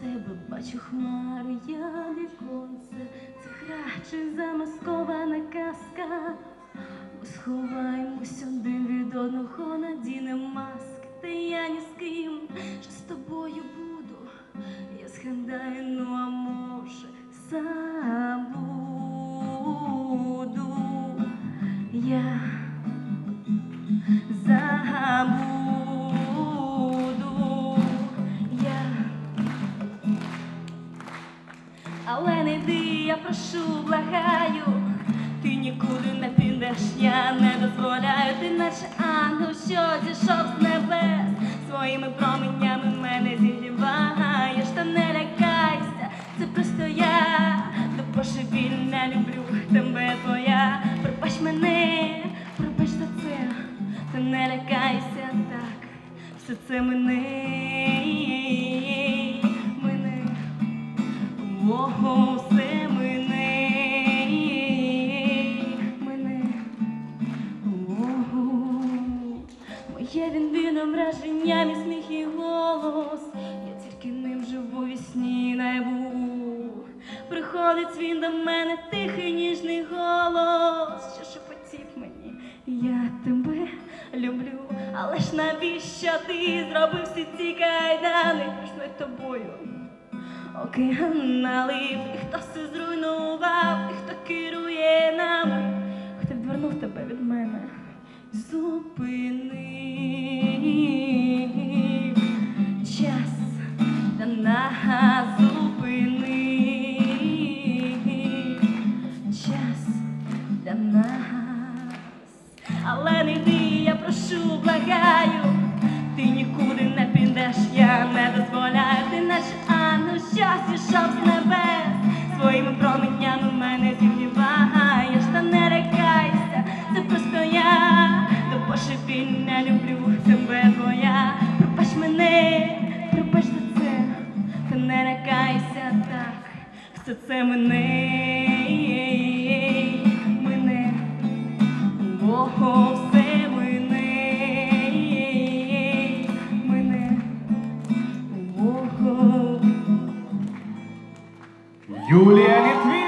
себе бачу хмари, я віконце, це гра замаскована казка. Сховаємось один від одного, надінем маски, та я ні з ким, що з тобою але я прошу, благаю, ти нікуди не підеш, я не дозволяю, ти наче ангел, що зійшов з небес, своїми променями мене зігріваєш, та не лякайся, це просто я, до божевільна люблю тебе твоя, пробач мене, пробач за це, та не лякайся так, все це мене. Ого, все мене, мене, ого, моє він він враження, мій сміх і голос, я тільки ним живу ві сні наяву. Приходить він до мене тихий ніжний голос, що шепотів мені, я тебе люблю, але ж навіщо ти зробив всі ці кайдани? Між тобою? Океан налив, і хто все зруйнував, і хто керує нами, хто відвернув тебе від мене, зупини час та нас зупини час для нас, зійшов з небес, своїми променями мене зігріваєш, та не рекайся, це просто я, до не люблю тебе твоя, пробач мене, пробач за це, та не рекайся так, все це мене. Julia Litvin.